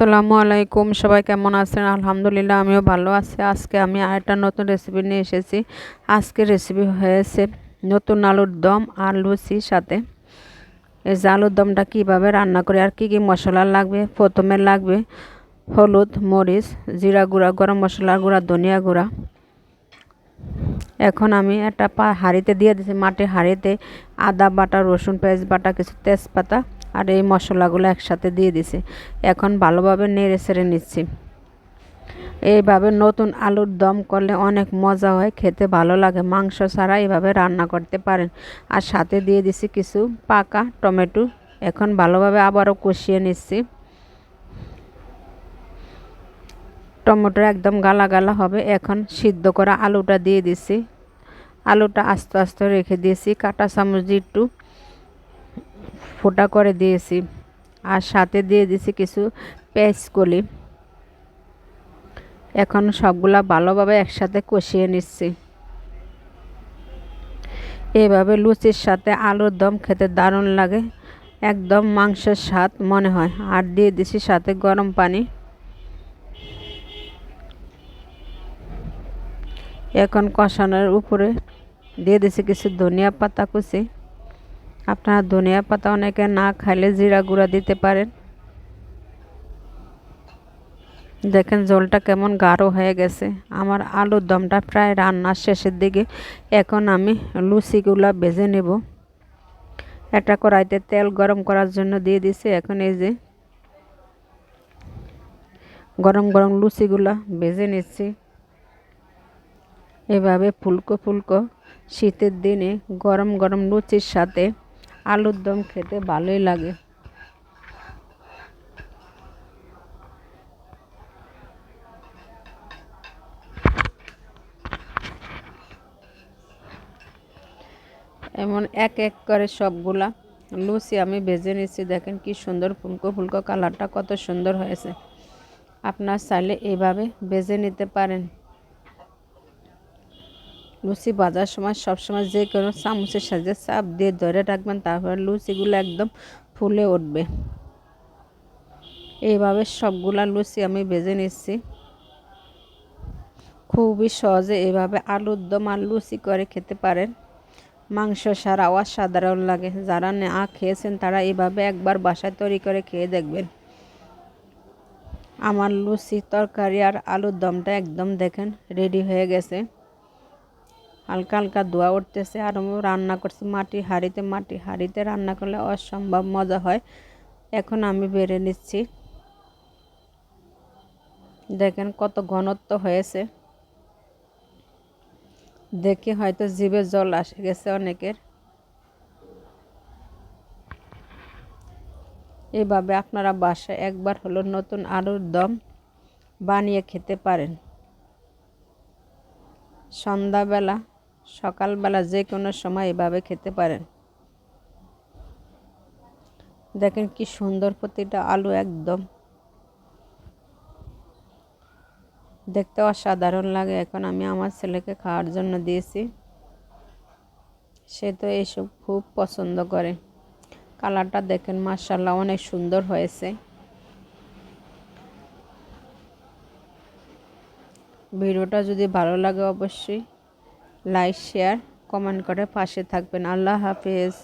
আসসালামু আলাইকুম, সবাই কেমন আছেন? আলহামদুলিল্লাহ, আমিও ভালো আছি। আজকে আমি আরেকটা নতুন রেসিপি নিয়ে এসেছি। আজকে রেসিপি হয়েছে নতুন আলুর দম আর লুচির সাথে। এই যে আলুর দমটা কীভাবে রান্না করি আর কী কী মশলা লাগবে? প্রথমে লাগবে হলুদ, মরিচ, জিরা গুঁড়া, গরম মশলা গুঁড়া, ধনিয়া গুঁড়া। এখন আমি একটা পা হাঁড়িতে দিয়ে দিয়েছি মাটির হাঁড়িতে আদা বাটা, রসুন পেঁয়াজ বাটা, কিছু তেজপাতা। আর এই মশলাগুলো একসাথে দিয়ে দিছি। এখন ভালোভাবে নেড়ে ছেড়ে নিচ্ছি। এইভাবে নতুন আলুর দম করলে অনেক মজা হয়, খেতে ভালো লাগে। মাংস ছাড়া এইভাবে রান্না করতে পারেন। আর সাথে দিয়ে দিছি কিছু পাকা টমেটো। এখন ভালোভাবে আবারও কষিয়ে নিচ্ছি। টমেটো একদম গালা গালা হবে। এখন সিদ্ধ করা আলুটা দিয়ে দিছি। আলুটা আস্তে আস্তে রেখে দিয়েছি। কাটা চামচ দিয়ে একটু ফোটা করে দিয়েছি আর সাথে দিয়ে দিয়েছি কিছু পেঁয়াজ কলি এখন সবগুলা ভালোভাবে একসাথে কষিয়ে নিচ্ছি। এভাবে লুচির সাথে আলুর দম খেতে দারুণ লাগে, একদম মাংসের স্বাদ মনে হয়। আর দিয়ে দিছি সাথে গরম পানি। এখন কষানোর উপরে দিয়ে দিছি কিছু ধনিয়া পাতা কুচি। আপনারা ধনিয়া পাতা অনেকে না খাইলে জিরা গুঁড়া দিতে পারেন। দেখেন জলটা কেমন গাঢ় হয়ে গেছে। আমার আলুর দমটা প্রায় রান্নার শেষের দিকে। এখন আমি লুচিগুলা ভেজে নেব। একটা কড়াইতে তেল গরম করার জন্য দিয়ে দিছি। এখন এই যে গরম গরম লুচিগুলা ভেজে নিচ্ছি। এভাবে ফুলকো ফুলকো শীতের দিনে গরম গরম লুচির সাথে আলুর দম খেতে ভালোই লাগে। এমন এক এক করে সবগুলা লুচি আমি ভেজে নিচ্ছি দেখেন কি সুন্দর ফুলকো ফুলকো কালারটা কত সুন্দর হয়েছে। আপনার চাইলে এইভাবে ভেজে নিতে পারেন। লুচি ভাজার সময় সবসময় যে কোনো চামচের সাথে চাপ দিয়ে ধরে রাখবেন, তারপর লুচিগুলো একদম ফুলে উঠবে। এইভাবে সবগুলা লুচি আমি ভেজে নিচ্ছি। খুবই সহজে এভাবে আলুর দম আর লুচি করে খেতে পারেন। মাংস সারাও সাধারণ লাগে। যারা না খেয়েছেন, তারা এভাবে একবার বাসায় তৈরি করে খেয়ে দেখবেন। আমার লুচি তরকারি আর আলুর দমটা একদম দেখেন, রেডি হয়ে গেছে। হালকা হালকা ধোয়া উঠতেছে আর রান্না করছি মাটি হাঁড়িতে। মাটি হাঁড়িতে রান্না করলে অসম্ভব মজা হয়। এখন আমি বেড়ে নিচ্ছি। দেখেন কত ঘনত্ব হয়েছে। দেখে হয়তো জিভে জল আসে গেছে অনেকের। এভাবে আপনারা বাসায় একবার হলো নতুন আলুর দম বানিয়ে খেতে পারেন। সন্ধ্যাবেলা সকালবেলা যে কোনো সময় এভাবে খেতে পারেন। দেখেন কি সুন্দর প্রতিটা আলু একদম। দেখতে অসাধারণ লাগে, এখন আমি আমার ছেলেকে খাওয়ার জন্য দিয়েছি। সে তো এইসব খুব পছন্দ করে। কালারটা দেখেন মার্শাল্লাহ অনেক সুন্দর হয়েছে। ভিডিওটা যদি ভালো লাগে অবশ্যই লাইক শেয়ার কমেন্ট করে পাশে থাকবেন। আল্লাহ হাফেজ।